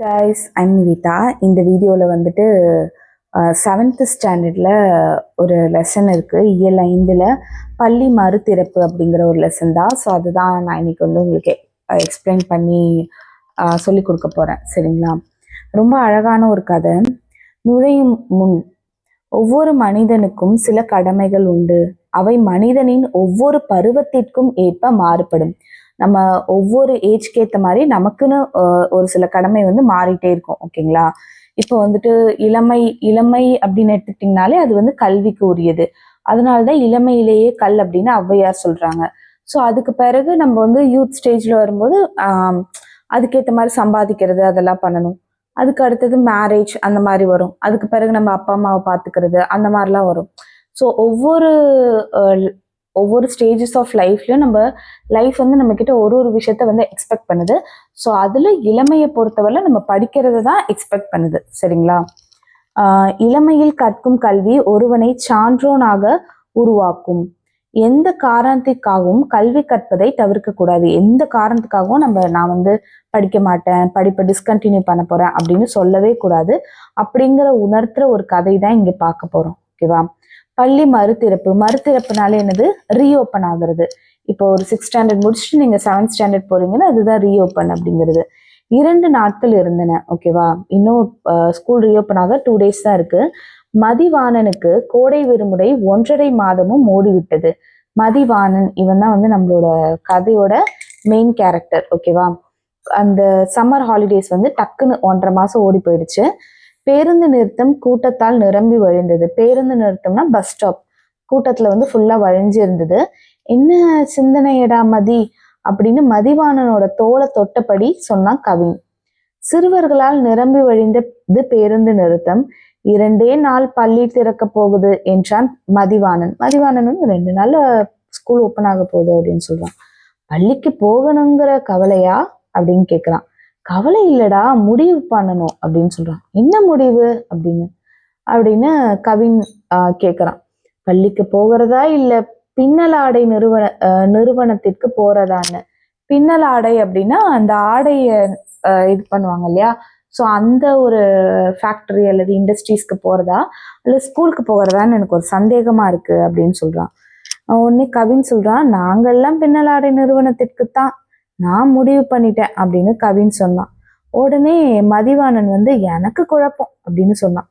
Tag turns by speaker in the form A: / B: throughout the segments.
A: Guys I'm Nivitha இந்த வீடியோவில் வந்துட்டு செவன்த்து ஸ்டாண்டர்டில் ஒரு லெசன் இருக்குது இயல் ஐந்தில் பள்ளி மறுதிறப்பு அப்படிங்கிற ஒரு லெசன் தான். ஸோ அதுதான் நான் இன்னைக்கு வந்து உங்களுக்கு எக்ஸ்பிளைன் பண்ணி சொல்லி கொடுக்க போகிறேன் சரிங்களா? ரொம்ப அழகான ஒரு கதை. நுழையும் முன் ஒவ்வொரு மனிதனுக்கும் சில கடமைகள் உண்டு. அவை மனிதனின் ஒவ்வொரு பருவத்திற்கும் ஏற்ப மாறுபடும். நம்ம ஒவ்வொரு ஏஜ்க்கு ஏற்ற மாதிரி நமக்குன்னு ஒரு சில கடமை வந்து மாறிட்டே இருக்கும் ஓகேங்களா? இப்போ வந்துட்டு இளமை இளமை அப்படின்னு எடுத்துக்கிட்டிங்கனாலே அது வந்து கல்விக்கு உரியது. அதனாலதான் இளமையிலேயே கல் அப்படின்னு ஔவையார் சொல்றாங்க. ஸோ அதுக்கு பிறகு நம்ம வந்து யூத் ஸ்டேஜ்ல வரும்போது அதுக்கேற்ற மாதிரி சம்பாதிக்கிறது அதெல்லாம் பண்ணணும். அதுக்கு அடுத்தது மேரேஜ் அந்த மாதிரி வரும். அதுக்கு பிறகு நம்ம அப்பா அம்மாவை பார்த்துக்கிறது அந்த மாதிரிலாம் வரும். ஸோ ஒவ்வொரு ஒவ்வொரு ஸ்டேஜஸ் ஆஃப் லைஃப்லயும் நம்ம லைஃப் வந்து நம்ம கிட்ட ஒரு ஒரு விஷயத்த வந்து எக்ஸ்பெக்ட் பண்ணுது. ஸோ அதுல இளமையை பொறுத்தவரை நம்ம படிக்கிறது தான் எக்ஸ்பெக்ட் பண்ணுது. சரிங்களா? இளமையில் கற்கும் கல்வி ஒருவனை சான்றோனாக உருவாக்கும். எந்த காரணத்திற்காகவும் கல்வி கற்பதை தவிர்க்க கூடாது எந்த காரணத்துக்காகவும் நம்ம நான் வந்து படிக்க மாட்டேன் படிப்பை டிஸ்கண்டினியூ பண்ண போறேன் அப்படின்னு சொல்லவே கூடாது. அப்படிங்கிற உணர்த்துற ஒரு கதை தான் இங்க பார்க்க போறோம். ஓகேவா? பள்ளி மறுதிறப்பு. மறுதிறப்புனால என்னது? ரீஓப்பன் ஆகுறது. இப்போ ஒரு சிக்ஸ் ஸ்டாண்டர்ட் முடிச்சுட்டு நீங்க செவன்த் ஸ்டாண்டர்ட் போறீங்கன்னா அதுதான் ரீஓப்பன் அப்படிங்கிறது. இரண்டு நாட்கள் இருந்தன ஓகேவா இன்னும் ஸ்கூல் ரீஓப்பன் ஆக டூ டேஸ் தான் இருக்கு. மதிவாணனுக்கு கோடை விடுமுறை ஒன்றரை மாதமும் ஓடிவிட்டது மதிவாணன் இவன் தான் வந்து நம்மளோட கதையோட மெயின் கேரக்டர் ஓகேவா அந்த சம்மர் ஹாலிடேஸ் வந்து டக்குன்னு ஒன்றரை மாசம் ஓடி போயிடுச்சு. பேருந்து நிறுத்தம் கூட்டத்தால் நிரம்பி வழிந்தது. பேருந்து நிறுத்தம்னா பஸ் ஸ்டாப் கூட்டத்துல வந்து ஃபுல்லா வழிஞ்சு இருந்தது. என்ன சிந்தனையடா மதி? அப்படின்னு மதிவாணனோட தோலை தொட்டபடி சொன்னான் கவின். சிறுவர்களால் நிரம்பி வழிந்தது பேருந்து நிறுத்தம். இரண்டே நாள் பள்ளி திறக்க போகுது என்றான் மதிவாணன். மதிவாணன் வந்து ரெண்டு நாள்ல ஸ்கூல் ஓப்பன் ஆக போகுது அப்படின்னு சொல்றான். பள்ளிக்கு போகணுங்கிற கவலையா? அப்படின்னு கேக்குறான். கவலை இல்லடா முடிவு பண்ணணும் அப்படின்னு சொல்றான். என்ன முடிவு அப்படின்னு? அப்படின்னு கவின் கேட்குறான் பள்ளிக்கு போகிறதா இல்லை பின்னல் ஆடை நிறுவன நிறுவனத்திற்கு போறதான்னு. பின்னல் ஆடை அப்படின்னா அந்த ஆடையை இது பண்ணுவாங்க இல்லையா? ஸோ அந்த ஒரு ஃபேக்டரி அல்லது இண்டஸ்ட்ரீஸ்க்கு போகிறதா இல்லை ஸ்கூலுக்கு போகிறதான்னு எனக்கு ஒரு சந்தேகமாக இருக்குது அப்படின்னு சொல்கிறான் ஒன்று உடனே கவின் சொல்கிறான் நாங்கெல்லாம் பின்னல் ஆடை நிறுவனத்திற்கு தான் நான் முடிவு பண்ணிட்டேன் அப்படின்னு கவின் சொன்னான். உடனே மதிவாணன் வந்து எனக்கு குழப்பம் அப்படின்னு சொன்னான்.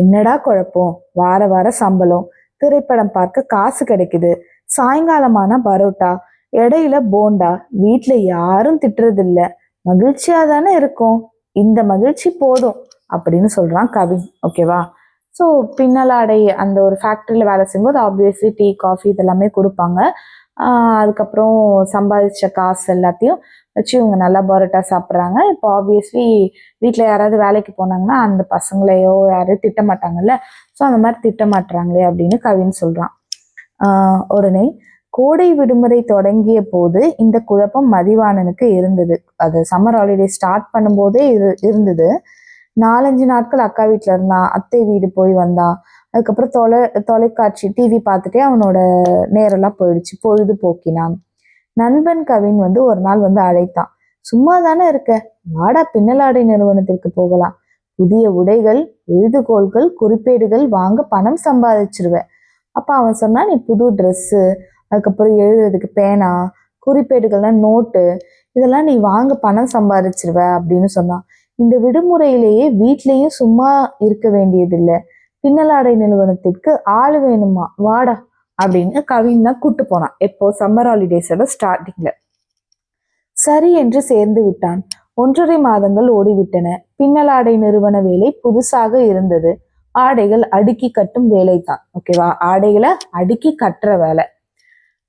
A: என்னடா குழப்பம்? வார வார சம்பளம் திரைப்படம் பார்க்க காசு கிடைக்குது சாயங்காலமான பரோட்டா இடையில போண்டா வீட்டுல யாரும் திட்டுறதில்ல மகிழ்ச்சியா தானே இருக்கும் இந்த மகிழ்ச்சி போதும் அப்படின்னு சொல்றான் கவின். ஓகேவா ஸோ பின்னலாடை அந்த ஒரு ஃபேக்ட்ரியில் வேலை செய்யும்போது ஆப்வியஸ்லி டீ காஃபி இதெல்லாமே கொடுப்பாங்க. அதுக்கப்புறம் சம்பாதிச்ச காசு எல்லாத்தையும் வச்சு இவங்க நல்லா பரோட்டா சாப்பிட்றாங்க. இப்போ ஆப்வியஸ்லி வீட்டில் யாராவது வேலைக்கு போனாங்கன்னா அந்த பசங்களையோ யாரையும் திட்ட மாட்டாங்கல்ல? ஸோ அந்த மாதிரி திட்ட மாட்டுறாங்களே அப்படின்னு கவின்னு சொல்கிறான் உடனே கோடை விடுமுறை தொடங்கிய போது இந்த குழப்பம் மதிவாணனுக்கு இருந்தது. அது சம்மர் ஹாலிடே ஸ்டார்ட் பண்ணும்போதே இரு இருந்தது. நாலஞ்சு நாட்கள் அக்கா வீட்டில் இருந்தான். அத்தை வீடு போய் வந்தான். அதுக்கப்புறம் தொலை தொலைக்காட்சி டிவி பார்த்துட்டே அவனோட நேரெல்லாம் போயிடுச்சு. பொழுது போக்கினான் நண்பன் கவின் வந்து ஒரு நாள் வந்து அழைத்தான். சும்மா தானே இருக்க? வாடா பின்னலாடை நிறுவனத்திற்கு போகலாம். புதிய உடைகள் எழுதுகோள்கள் குறிப்பேடுகள் வாங்க பணம் சம்பாதிச்சிருவேன் அப்ப அவன் சொன்னா நீ புது ட்ரெஸ்ஸு அதுக்கப்புறம் எழுதுறதுக்கு பேனா குறிப்பேடுகள்லாம் நோட்டு இதெல்லாம் நீ வாங்க பணம் சம்பாதிச்சிருவ அப்படின்னு சொன்னான். இந்த விடுமுறையிலேயே வீட்லேயும் சும்மா இருக்க வேண்டியதில்லை. பின்னலாடை நிறுவனத்திற்கு ஆள் வேணுமா? வாடா அப்படின்னு கவின் தான் கூட்டு போனான். எப்போ? சம்மர் ஹாலிடேஸோட ஸ்டார்டிங்ல சரி என்று சேர்ந்து விட்டான். ஒன்றரை மாதங்கள் ஓடிவிட்டன. பின்னலாடை நிறுவன வேலை புதுசாக இருந்தது. ஆடைகள் அடுக்கி கட்டும் வேலை தான் ஓகேவா ஆடைகளை அடுக்கி கட்டுற வேலை.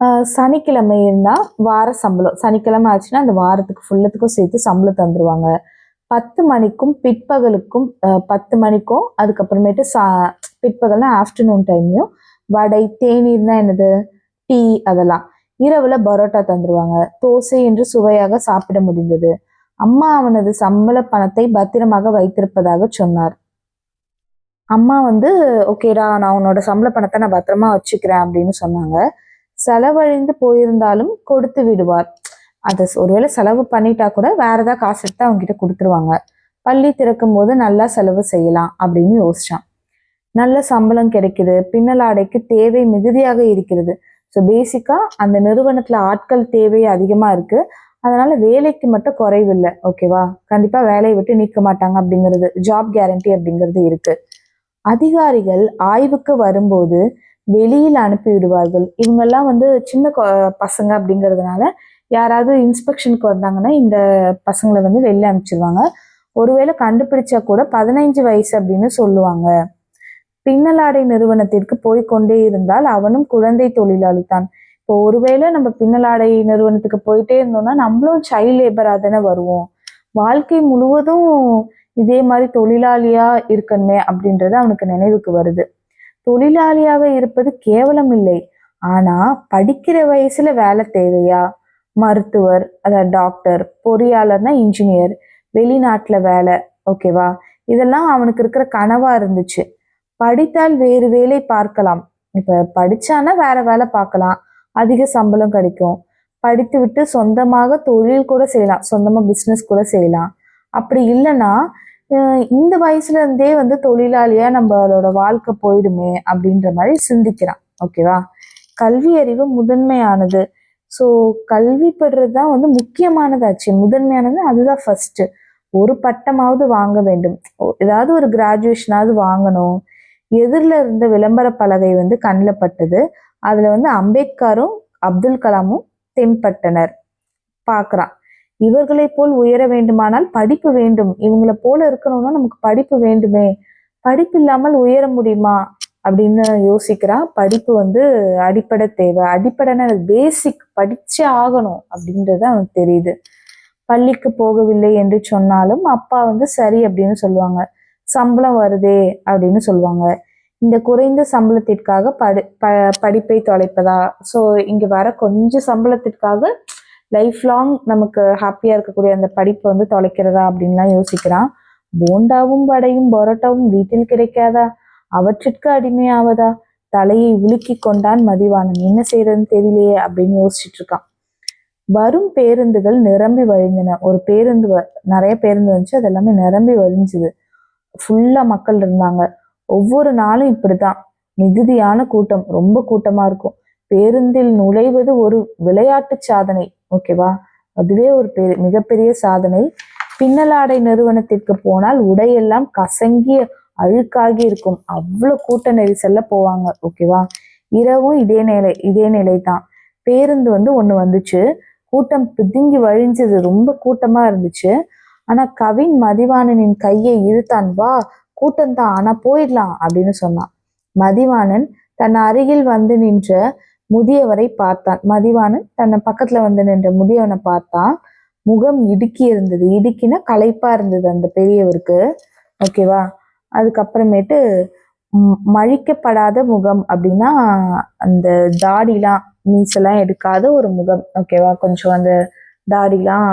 A: ஆஹ் சனிக்கிழமை இருந்தால் வார சம்பளம். சனிக்கிழமை ஆச்சுன்னா அந்த வாரத்துக்கு ஃபுல்லத்துக்கும் சேர்த்து சம்பளம் தந்துருவாங்க. பத்து மணிக்கும் பிற்பகலுக்கும் பத்து மணிக்கும் அதுக்கப்புறமேட்டு சா பிற்பகல்னா ஆஃப்டர்நூன் டைம்லையும் வடை தேநீர்னா என்னது? டீ அதெல்லாம். இரவுல பரோட்டா தந்துருவாங்க. தோசை என்று சுவையாக சாப்பிட முடிந்தது. அம்மா அவனது சம்பள பணத்தை பத்திரமாக வைத்திருப்பதாக சொன்னார். அம்மா வந்து ஓகேடா நான் உன்னோட சம்பள பணத்தை நான் பத்திரமா வச்சுக்கிறேன் அப்படின்னு சொன்னாங்க. செலவழிந்து போயிருந்தாலும் கொடுத்து விடுவார். அதை ஒருவேளை செலவு பண்ணிட்டா கூட வேற ஏதாவது காசு எடுத்து அவங்க கிட்ட கொடுத்துருவாங்க. பள்ளி திறக்கும் போது நல்லா செலவு செய்யலாம் அப்படின்னு யோசிச்சான். நல்ல சம்பளம் கிடைக்குது பின்னலாடைக்கு தேவை மிகுதியாக இருக்கிறது. ஸோ பேசிக்காக அந்த நிறுவனத்தில் ஆட்கள் தேவை அதிகமாக இருக்கு. அதனால வேலைக்கு மட்டும் குறைவில்லை. ஓகேவா கண்டிப்பாக வேலையை விட்டு நீக்க மாட்டாங்க அப்படிங்கிறது ஜாப் கேரண்டி அப்படிங்கிறது இருக்கு. அதிகாரிகள் ஆய்வுக்கு வரும்போது வெளியில் அனுப்பி விடுவார்கள் இவங்கெல்லாம் வந்து சின்ன பசங்க அப்படிங்கிறதுனால யாராவது இன்ஸ்பெக்ஷனுக்கு வந்தாங்கன்னா இந்த பசங்களை வந்து வெளில அனுப்பிச்சிருவாங்க. ஒருவேளை கண்டுபிடிச்சா கூட பதினைஞ்சு வயசு அப்படின்னு சொல்லுவாங்க. பின்னலாடை நிறுவனத்திற்கு போய் கொண்டே இருந்தால் அவனும் குழந்தை தொழிலாளி தான். இப்போ ஒருவேளை நம்ம பின்னலாடை நிறுவனத்துக்கு போயிட்டே இருந்தோம்னா நம்மளும் சைல்ட் லேபரா தானே வருவோம். வாழ்க்கை முழுவதும் இதே மாதிரி தொழிலாளியா இருக்கணுமே அப்படின்றது அவனுக்கு நினைவுக்கு வருது. தொழிலாளியாக இருப்பது கேவலம் இல்லை. ஆனா படிக்கிற வயசுல வேலை தேவையா? மருத்துவர் அதாவது டாக்டர் பொறியாளர்னா இன்ஜினியர் வெளிநாட்டில் வேலை ஓகேவா இதெல்லாம் அவனுக்கு இருக்கிற கனவா இருந்துச்சு. படித்தால் வேறு வேலை பார்க்கலாம். இப்ப படிச்சானா வேற வேலை பார்க்கலாம். அதிக சம்பளம் கிடைக்கும். படித்து விட்டு சொந்தமாக தொழில் கூட செய்யலாம். சொந்தமா பிசினஸ் கூட செய்யலாம். அப்படி இல்லைன்னா இந்த வயசுல இருந்தே வந்து தொழிலாளியா நம்மளோட வாழ்க்கை போயிடுமே அப்படின்ற மாதிரி சிந்திக்கிறான். ஓகேவா கல்வி அறிவு முதன்மையானது. ஸோ கல்வி பெறுறது தான் வந்து முக்கியமானதாச்சு முதன்மையானது அதுதான் ஃபர்ஸ்ட் ஒரு பட்டமாவது வாங்க வேண்டும். ஓ- ஏதாவது ஒரு கிராஜுவேஷனாவது வாங்கணும். எதிரில் இருந்த விளம்பர பலகை வந்து கண்ணில் பட்டது. அதில் வந்து அம்பேத்கரும் அப்துல் கலாமும் தென்பட்டனர். பார்க்குறான் இவர்களை போல் உயர வேண்டுமானால் படிப்பு வேண்டும். இவங்களை போல இருக்கணும்னா நமக்கு படிப்பு வேண்டுமே. படிப்பு இல்லாமல் உயர முடியுமா? அப்படின்னு யோசிக்கிறான் படிப்பு வந்து அடிப்படை தேவை. அடிப்படைனா பேசிக் படிச்சே ஆகணும் அப்படின்றது அவனுக்கு தெரியுது. பள்ளிக்கு போகவில்லை என்று சொன்னாலும் அப்பா வந்து சரி அப்படின்னு சொல்லுவாங்க. சம்பளம் வருதே அப்படின்னு சொல்லுவாங்க. இந்த குறைந்த சம்பளத்திற்காக படி ப படிப்பை தொலைப்பதா? ஸோ இங்கே வர கொஞ்சம் சம்பளத்திற்காக லைஃப் லாங் நமக்கு ஹாப்பியாக இருக்கக்கூடிய அந்த படிப்பை வந்து தொலைக்கிறதா அப்படின்லாம் யோசிக்கிறான். போண்டாவும் வடையும் பரோட்டாவும் வீட்டில் கிடைக்காதா? அவற்றிற்கு அடிமையாவதா? தலையை உலுக்கி கொண்டான் மதிவாணன் என்ன செய்யறதுன்னு தெரியலையே அப்படின்னு யோசிச்சுட்டு இருக்கான். வரும் பேருந்துகள் நிரம்பி வழிந்தன. ஒரு பேருந்து வ- நிறைய பேருந்து வந்துச்சு. அது எல்லாமே நிரம்பி வழிஞ்சுது. ஃபுல்லா மக்கள் இருந்தாங்க. ஒவ்வொரு நாளும் இப்படிதான் மிகுதியான கூட்டம். ரொம்ப கூட்டமா இருக்கும். பேருந்தில் நுழைவது ஒரு விளையாட்டு சாதனை. ஓகேவா அதுவே ஒரு பெரிய மிகப்பெரிய சாதனை. பின்னலாடை நிறுவனத்திற்கு போனால் உடையெல்லாம் கசங்கிய அழுக்காகி இருக்கும். அவ்வளவு கூட்ட நெரிசல்ல போவாங்க. ஓகேவா இரவும் இதே நிலை இதே நிலை தான். பேருந்து வந்து ஒண்ணு வந்துச்சு. கூட்டம் பிதுங்கி வழிஞ்சது. ரொம்ப கூட்டமா இருந்துச்சு. ஆனா கவின் மதிவாணனின் கையை இழுத்தான். வா கூட்டம் தான். ஆனா போயிடலாம் அப்படின்னு சொன்னான். மதிவாணன் தன் அருகில் வந்து நின்ற முதியவரை பார்த்தான். மதிவாணன் தன்னை பக்கத்துல வந்து நின்ற முதியவனை பார்த்தான். முகம் இடுக்கி இருந்தது. இடுக்கினா களைப்பா இருந்தது அந்த பெரியவருக்கு. ஓகேவா அதுக்கப்புறமேட்டு மழிக்கப்படாத முகம் அப்படின்னா அந்த தாடிலாம் மீசெல்லாம் எடுக்காத ஒரு முகம் ஓகேவா கொஞ்சம் அந்த தாடிலாம்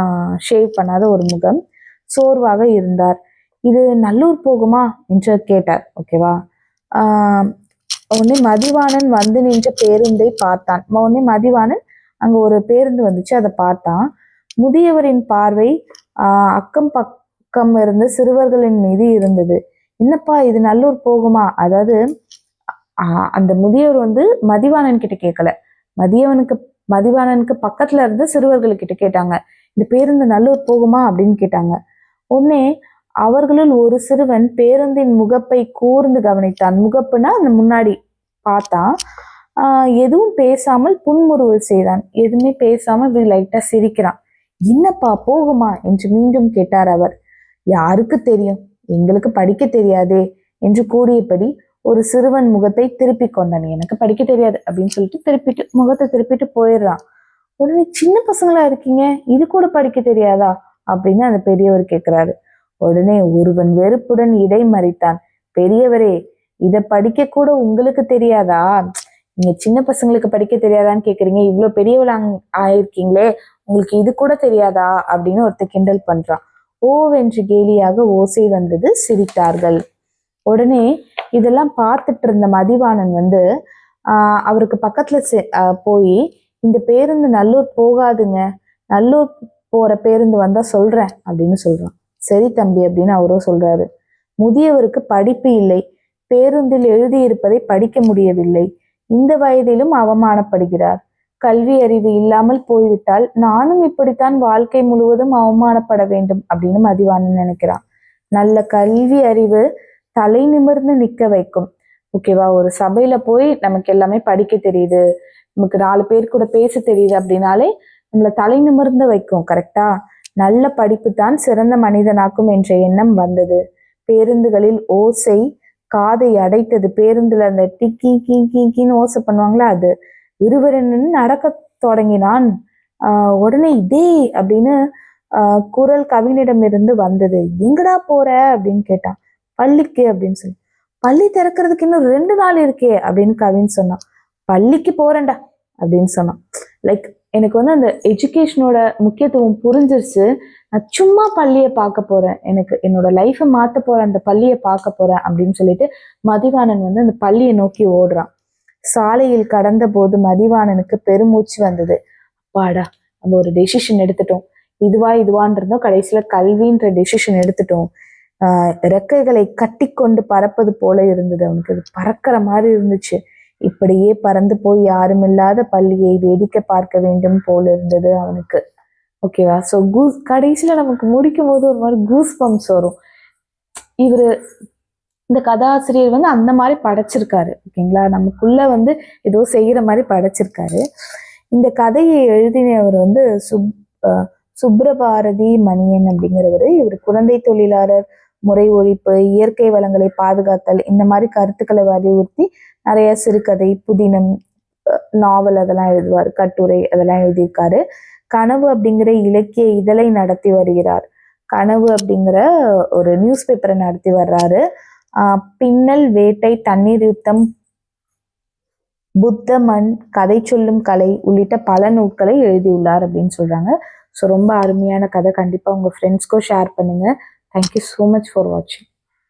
A: ஷேவ் பண்ணாத ஒரு முகம் சோர்வாக இருந்தார். இது நல்லூர் போகுமா என்று கேட்டார் ஓகேவா உடனே மதிவாணன் வந்து நின்ற பேருந்தை பார்த்தான். உடனே மதிவாணன் அங்கே ஒரு பேருந்து வந்துச்சு அதை பார்த்தான். முதியவரின் பார்வை அக்கம் பக்கம் இருந்த சிறுவர்களின் மீது இருந்தது. என்னப்பா இது நல்லூர் போகுமா? அதாவது ஆஹ் அந்த முதியவர் வந்து மதிவாணன் கிட்ட கேட்கல மதியவனுக்கு மதிவாணனுக்கு பக்கத்துல இருந்து சிறுவர்கள் கிட்ட கேட்டாங்க. இந்த பேருந்து நல்லூர் போகுமா? அப்படின்னு கேட்டாங்க. உடனே அவர்களுள் ஒரு சிறுவன் பேருந்தின் முகப்பை கூர்ந்து கவனித்தான். முகப்புனா அந்த முன்னாடி பார்த்தான். ஆஹ் எதுவும் பேசாமல் புன்முறுவல் செய்தான். எதுவுமே பேசாமல் இப்படி லைட்டா சிரிக்கிறான். என்னப்பா போகுமா? என்று மீண்டும் கேட்டார் அவர். யாருக்கு தெரியும்? எங்களுக்கு படிக்க தெரியாதே என்று கூறியபடி ஒரு சிறுவன் முகத்தை திருப்பி கொண்டான். எனக்கு படிக்க தெரியாது அப்படின்னு சொல்லிட்டு திருப்பிட்டு முகத்தை திருப்பிட்டு போயிடுறான். உடனே சின்ன பசங்களா இருக்கீங்க? இது கூட படிக்க தெரியாதா? அப்படின்னு அந்த பெரியவர் கேட்கிறாரு. உடனே ஒருவன் வெறுப்புடன் இடை மறித்தான். பெரியவரே இத படிக்க கூட உங்களுக்கு தெரியாதா? நீங்க சின்ன பசங்களுக்கு படிக்க தெரியாதான்னு கேக்குறீங்க இவ்வளவு பெரியவளாங் ஆயிருக்கீங்களே. உங்களுக்கு இது கூட தெரியாதா? அப்படின்னு ஒருத்தர் கிண்டல் பண்றான். ஓவென்று கேலியாக ஓசை வந்தது சிரித்தார்கள். உடனே இதெல்லாம் பார்த்துட்டு இருந்த மதிவாணன் வந்து அவருக்கு பக்கத்துல செ- போய் இந்த பேருந்து நல்லூர் போகாதுங்க. நல்லூர் போற பேருந்து வந்தா சொல்றேன் அப்படின்னு சொல்றான். சரி தம்பி அப்படின்னு அவரும் சொல்றாரு. முதியவருக்கு படிப்பு இல்லை. பேருந்தில் எழுதியிருப்பதை படிக்க முடியவில்லை. இந்த வயதிலும் அவமானப்படுகிறார். கல்வி அறிவு இல்லாமல் போய்விட்டால் நானும் இப்படித்தான் வாழ்க்கை முழுவதும் அவமானப்பட வேண்டும் அப்படின்னு மதிவாணன் நினைக்கிறான். நல்ல கல்வி அறிவு தலை நிமிர்ந்து நிக்க வைக்கும். ஓகேவா ஒரு சபையில போய் நமக்கு எல்லாமே படிக்க தெரியுது. நமக்கு நாலு பேர் கூட பேச தெரியுது அப்படின்னாலே நம்மளை தலை நிமிர்ந்து வைக்கும் கரெக்டா நல்ல படிப்பு தான் சிறந்த மனிதனாக்கும் என்ற எண்ணம் வந்தது. பேருந்துகளில் ஓசை காதை அடைத்தது. பேருந்துல அந்த டிக்கி கீ கீ கீன்னு ஓசை பண்ணுவாங்களா அது? விறுவிறுன்னு நடக்க தொடங்கினான். ஆஹ் உடனே இதே அப்படின்னு ஆஹ் குரல் கவினிடம் இருந்து வந்தது. எங்கடா போற? அப்படின்னு கேட்டான். பள்ளிக்கு அப்படின்னு சொல்லி. பள்ளி திறக்கிறதுக்கு இன்னும் ரெண்டு நாள் இருக்கே அப்படின்னு கவின் சொன்னான். பள்ளிக்கு போறேன்டா அப்படின்னு சொன்னான். லைக் எனக்கு வந்து அந்த எஜுகேஷனோட முக்கியத்துவம் புரிஞ்சிருச்சு. நான் சும்மா பள்ளியை பார்க்க போறேன். எனக்கு என்னோட லைஃப்பை மாற்ற போறேன் அந்த பள்ளியை பார்க்க போறேன் அப்படின்னு சொல்லிட்டு மதிவானன் வந்து அந்த பள்ளியை நோக்கி ஓடுறான். சாலையில் கடந்த போது மதிவாணனுக்கு பெருமூச்சு வந்தது. அப்பாடா நம்ம ஒரு டெசிஷன் எடுத்துட்டோம். இதுவா இதுவான் கடைசியில கல்வின்ற டெசிஷன் எடுத்துட்டோம். ஆஹ் ரெக்கைகளை கட்டி கொண்டு பறப்பது போல இருந்தது. அவனுக்கு அது பறக்கிற மாதிரி இருந்துச்சு. இப்படியே பறந்து போய் யாரும் இல்லாத பள்ளியை வேடிக்கை பார்க்க வேண்டும் போல இருந்தது அவனுக்கு. ஓகேவா ஸோ கூஸ் கடைசியில நமக்கு முடிக்கும் போது ஒரு மாதிரி கூஸ் பம்ப்ஸ் வரும். இவரு இந்த கதாசிரியர் வந்து அந்த மாதிரி படைச்சிருக்காரு ஓகேங்களா? நமக்குள்ள வந்து ஏதோ செய்கிற மாதிரி படைச்சிருக்காரு. இந்த கதையை எழுதினவர் வந்து சுப் அஹ் சுப்ரபாரதி மணியன் அப்படிங்கிறவர். இவர் குழந்தை தொழிலாளர் முறை ஒழிப்பு இயற்கை வளங்களை பாதுகாத்தல் இந்த மாதிரி கருத்துக்களை வலியுறுத்தி நிறைய சிறுகதை புதினம் நாவல் அதெல்லாம் எழுதுவார் கட்டுரை அதெல்லாம் எழுதியிருக்காரு. கனவு அப்படிங்கிற இலக்கிய இதழை நடத்தி வருகிறார். கனவு அப்படிங்கிற ஒரு நியூஸ் பேப்பரை நடத்தி வர்றாரு. பின்னல் வேட்டை தண்ணீர் யுத்தம் புத்த மண் கதை சொல்லும் கலை உள்ளிட்ட பல நூல்களை எழுதியுள்ளார் அப்படின்னு சொல்றாங்க. ஸோ ரொம்ப அருமையான கதை. கண்டிப்பாக உங்கள் ஃப்ரெண்ட்ஸ்க்கும் ஷேர் பண்ணுங்க. தேங்க்யூ ஸோ மச் ஃபார் வாட்சிங்